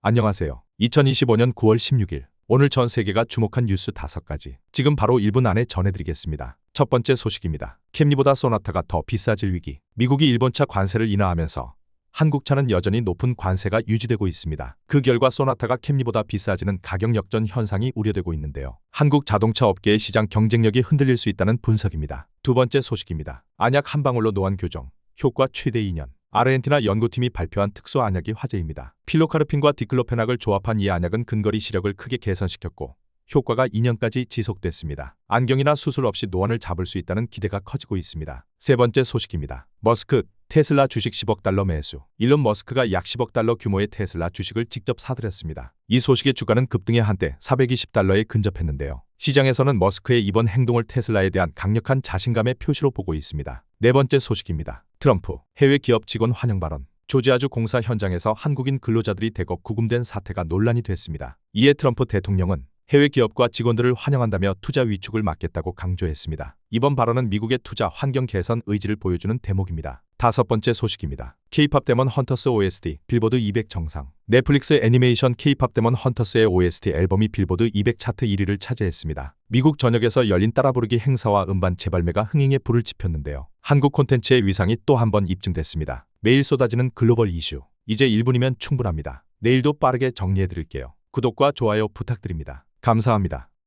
안녕하세요. 2025년 9월 16일. 오늘 전 세계가 주목한 뉴스 5가지. 지금 바로 1분 안에 전해드리겠습니다. 첫 번째 소식입니다. 캠리보다 소나타가 더 비싸질 위기. 미국이 일본차 관세를 인하하면서 한국차는 여전히 높은 관세가 유지되고 있습니다. 그 결과 소나타가 캠리보다 비싸지는 가격 역전 현상이 우려되고 있는데요. 한국 자동차 업계의 시장 경쟁력이 흔들릴 수 있다는 분석입니다. 두 번째 소식입니다. 안약 한 방울로 노안 교정. 효과 최대 2년. 아르헨티나 연구팀이 발표한 특수 안약이 화제입니다. 필로카르핀과 디클로페낙을 조합한 이 안약은 근거리 시력을 크게 개선시켰고 효과가 2년까지 지속됐습니다. 안경이나 수술 없이 노안을 잡을 수 있다는 기대가 커지고 있습니다. 세 번째 소식입니다. 머스크, 테슬라 주식 10억 달러 매수. 일론 머스크가 약 10억 달러 규모의 테슬라 주식을 직접 사들였습니다. 이 소식의 주가는 급등해 한때 420달러에 근접했는데요. 시장에서는 머스크의 이번 행동을 테슬라에 대한 강력한 자신감의 표시로 보고 있습니다. 네 번째 소식입니다. 트럼프, 해외 기업 직원 환영 발언. 조지아주 공사 현장에서 한국인 근로자들이 대거 구금된 사태가 논란이 됐습니다. 이에 트럼프 대통령은 해외 기업과 직원들을 환영한다며 투자 위축을 막겠다고 강조했습니다. 이번 발언은 미국의 투자 환경 개선 의지를 보여주는 대목입니다. 다섯 번째 소식입니다. K-팝 데몬 헌터스 OST 빌보드 200 정상. 넷플릭스 애니메이션 K-팝 데몬 헌터스의 OST 앨범이 빌보드 200 차트 1위를 차지했습니다. 미국 전역에서 열린 따라 부르기 행사와 음반 재발매가 흥행에 불을 지폈는데요. 한국 콘텐츠의 위상이 또 한 번 입증됐습니다. 매일 쏟아지는 글로벌 이슈. 이제 1분이면 충분합니다. 내일도 빠르게 정리해드릴게요. 구독과 좋아요 부탁드립니다. 감사합니다.